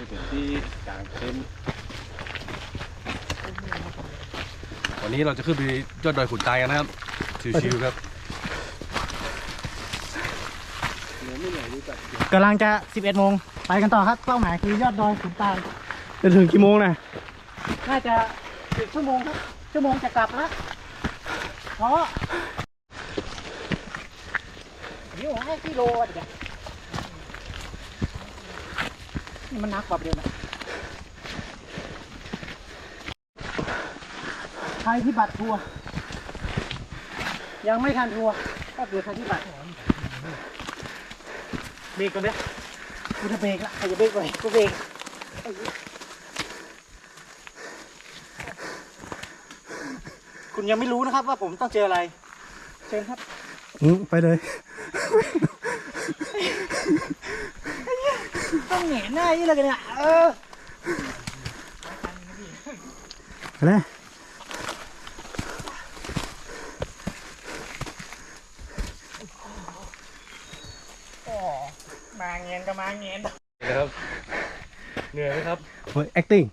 นี่เป็นที่กลางเต็นท์วันนี้เราจะขึ้นไปยอดดอยขุนตายกันนะครับ ชิวๆครับ เหนื่อยไม่เหนื่อยรู้จักกำลังจะ 11โมงไปกันต่อครับ เป้าหมายคือยอดดอยขุนตาลจะถึงกี่โมงนะน่าจะสิบชั่วโมงครับ ชั่วโมงจะกลับแล้วเพราะนี่ผมให้กิโลอะเดี๋ยวนี่ มันหนักกว่าเดิมอะใครที่บัตรทัวร์ยังไม่ทันทัวร์ก็คือใครที่บัตรเบรกก่อนเด้อกูจะเบรกละใครจะเบรกไปกูเบรกคุณยังไม่รู้นะครับว่าผมต้องเจออะไร เชิญครับไปเลย ต้องเหน็หน้ายี่เลยกันเนี่ยเออไปเลยโอ้มาเงียนก็มาเงียนนะครับเหนื่อยไหมครับโอ้ย acting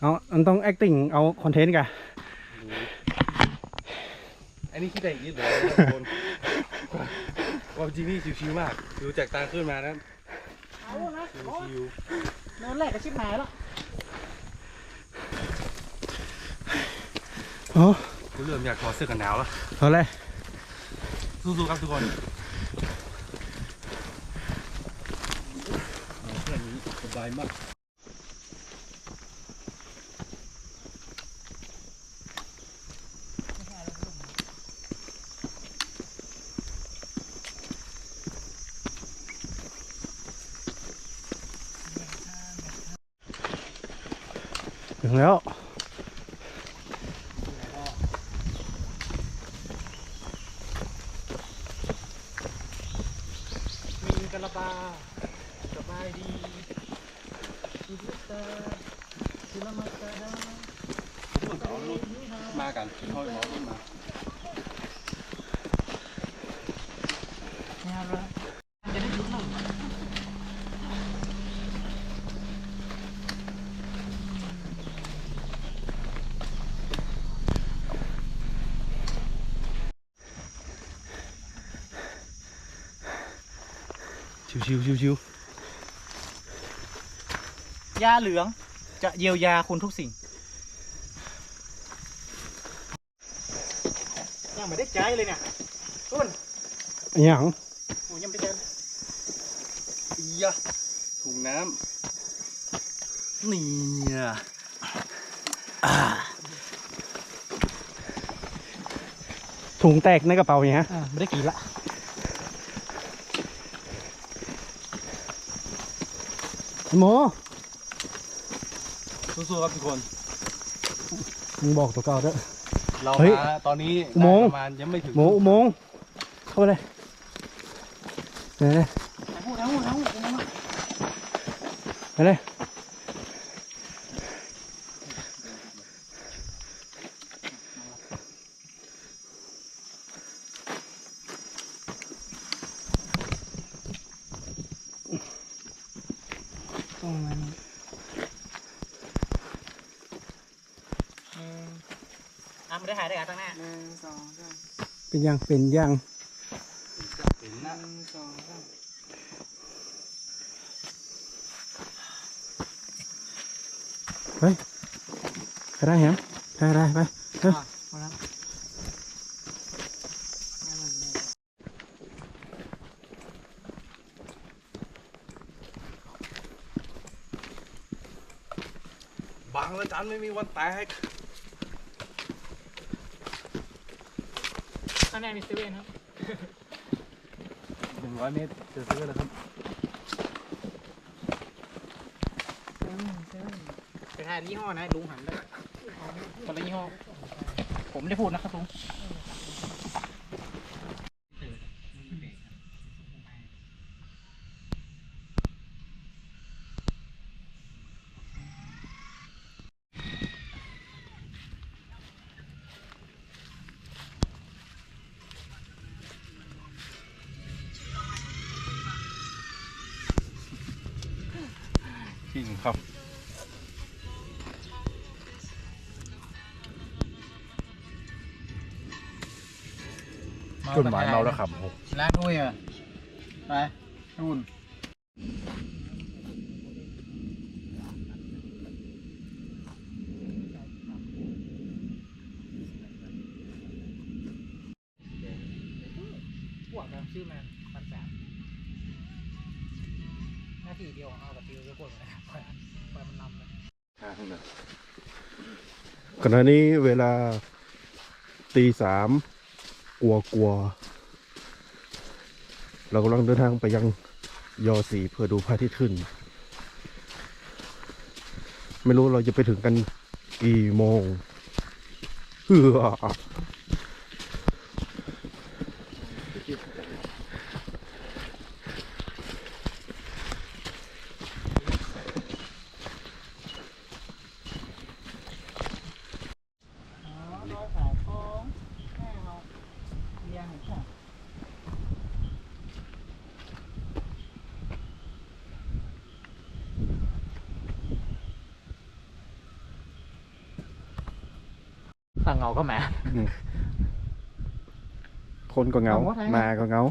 เอามันต้อง acting เอาคอนเทนต์กันอันนี้คิดได้อย่างนี้เลยนะครับคนความจริงนี่ชิวๆมากดูจากตาขึ้นมานะ เอานะโอ้ชิวเนินแรกก็ชิบหายแล้วโอ้ๆกูเริ่มอยากถอดเสื้อกันหนาวแล้วเอาเลยสู้ๆครับทุกคนแค่นี้สบายมาก ถึงแล้ว มีกระบาสบายดีชีวิตเตอร์ศิลมัตาดามากันเขาหมอขึ้นมาเนี่ยละจะได้รู้หน่อย ชิวๆชิวยาเหลืองจะเยียวยาคุณทุกสิ่งยังไม่ได้ใจเลยเนี่ยต้นอหย่างโอ้ยังไม่ได้ใจเลยๆอียะถุงน้ำนี่อะถุงแตกในกระเป๋าอย่างเงี้ยอ่าไม่ได้กี่ละ โมสู้ๆครับทุกคนมึงบอกตัวเก่าเด้อ เราเฮ้ยมาตอนนี้อุโมงค์ ได้ประมาณยังไม่ถึงโมอุโมงค์เข้าไปเลยไปเลยพูดแล้วพูดแล้วพูดแล้วไปเลย ประมาณนี้อะไม่ได้ถ่ายได้กันตั้งหน้าหนึ่งสองสาม เป็นยังเป็นยังเห็นนะหนึ่งสองสามไปไปได้เหรอได้ได้ไปเอออะพอแล้วบางละจันไม่มีวันแตก ข้างในมีเซเว่นครับหนึ่งร้อยเมตรเจอซื้อแล้วครับไปถ่ายยี่ห้อนะลุงหันได้คนละยี่ห้อผมไม่ได้พูดนะครับลุง ปิ้งครับต้นไม้เมาแล้วขับร้านอุ้ยอะ ไปนู่นพวกกันชื่อมันมันสามห นาทีเดียวขอากับติวจะกดนะครับคอยคอยมันนำเลยขณะนี้เวลาตีสามกลัวกลัวเรากำลังเดินทางไปยังยอสีเพื่อดูพระอาทิตย์ขึ้น ไม่รู้เราจะไปถึงกันกี่โมงเฮือร้อยสายทองแม่เราเรียงเห็นป่ะต่าง เงาก็แหมคนก็เหงา เอาวะไทยมาก็เหงา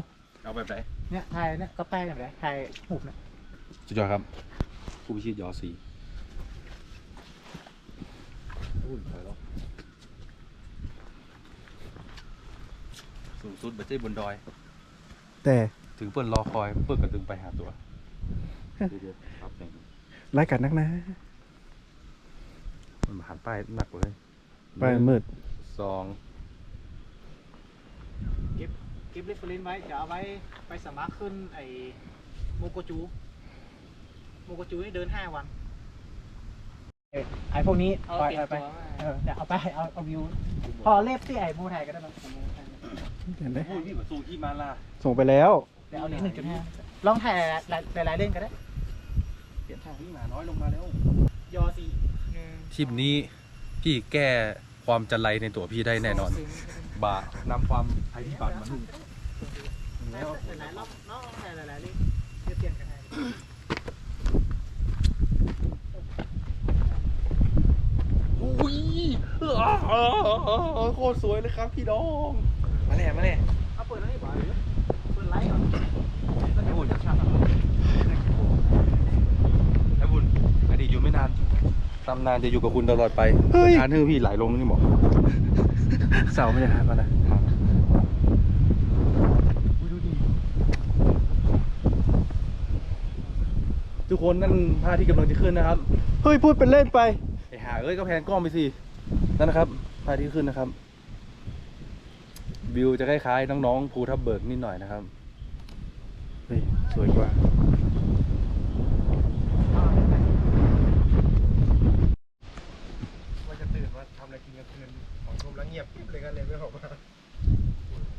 เอาแบบไหนเนี่ยไทยเนี่ยก็แป้งแบบนี้ไทยหุบเนี่ยสุดยอดครับผู้พิชิตยอสีอุ้ยถอยแล้วสูงสุดบัจเจ้บนดอย แต่ถึงเปิ้นรอคอยเปิ้นก็ดึงไปหาตัวเดี๋ยวๆครับอย่างนี้รายการนักนะ มันมาหันป้ายหนักเลย ไปมืดสองกิฟต์เรฟเฟรนซ์ไว้เดี๋ยวเอาไว้ไปสมัครขึ้นไอ้โมโกจู โมโกจูนี่เดินห้าวันเออไอ้พวกนี้ปล่อยไปเออเดี๋ยวเอาไปเอาเอาวิว พอเล็บที่ไอ้โมไทยก็ได้ไหมของโมไทยเห็นไหมโอ้ยพี่เหมือนซูที่มาล่าส่งไปแล้ว เดี๋ยวเอาลิ้นหนึ่งจุดห้าลองถ่ายหลายหลายหลายเล่นก็ได้ เปลี่ยนทางพี่หมาน้อยลงมาแล้วยอสี่ ทริปนี้พี่แก้ ความจันไรในตัวพี่ได้แน่นอน บานำความภัยพิบัติมาหลายหลายรอบน้องถ่ายหลายหลายเล่นเปลี่ยนกันไทยอุ้ยโคตรสวยเลยครับพี่น้อง มาแน่มาแน่เอาเปิดแล้วนี่บ่หรือเปิดไลท์ก่อนแล้วเดี๋ยวผมจะชัด ไอ้บุญอดีตอยู่ไม่นาน ตำนานจะอยู่กับคุณตลอดไปเฮ้ยทานฮือพี่ไหลลงนี่หมอเสาไม่ได้หายมานะทุกคนนั่นพระที่กำลังจะขึ้นนะครับ เฮ้ยพูดเป็นเล่นไปไอ้หาเอ้ยก็แพนกล้องไปสิ นั่นนะครับพระอาที่ขึ้นนะครับ วิวจะคล้ายๆน้องๆภูทับเบิกนิดหน่อยนะครับ เฮ้ยสวยกว่าว่าจะตื่นมาทำ อะไรกินกลางคืนของชมแล้วเงียบปิ๊บเลยก็เลยไม่ออกมา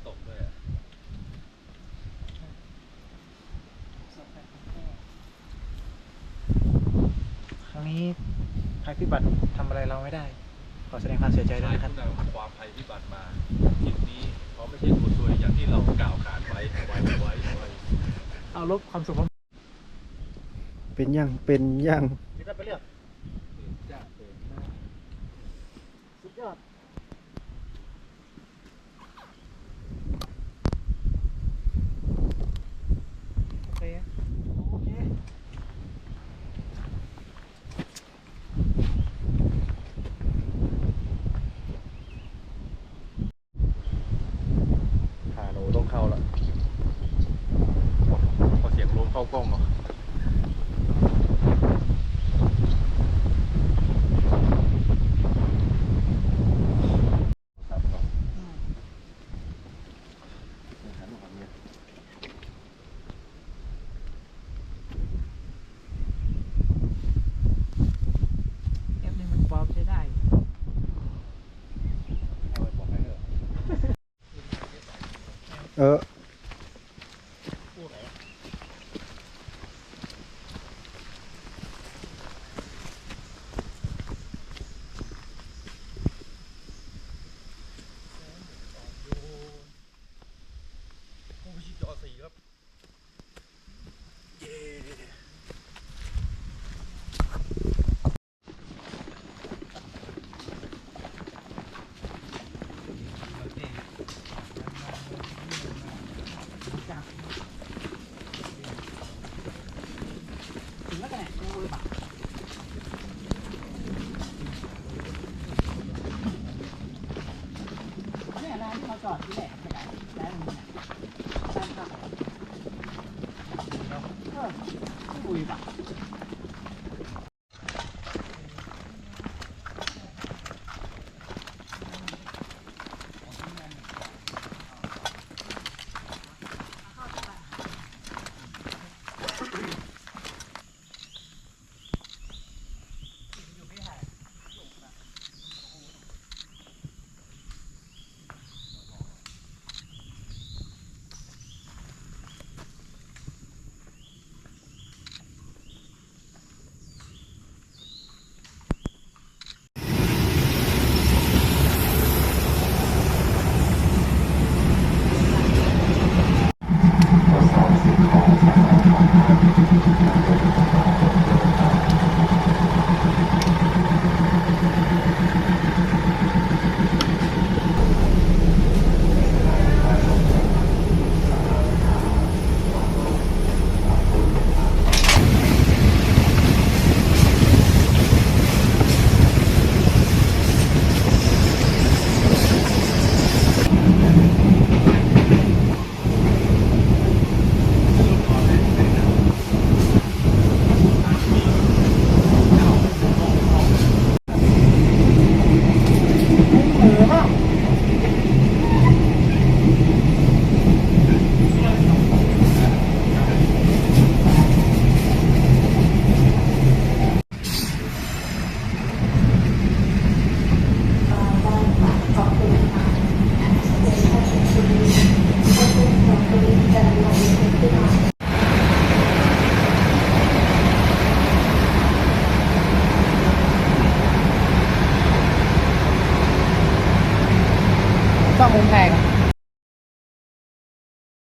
ตกเลยอะครั้งนี้ภัยพิบัติทำอะไรเราไม่ได้ ขอแสดงความเสียใจด้วยนะครับนำความภัยพิบัติมาทริปนี้เขาไม่ใช่ตัวซวยอย่างที่เรากล่าวขานไว้ไว้ไว้ไว้เอาลบความสุขเป็นยังเป็นยัง นี่ก็ไปเลือก สุดยอด โอเค โอเค หาโนต้องเข้าละพอเสียงลมเข้ากล้องเนาะเอาไว้บอกให้เถอะ เ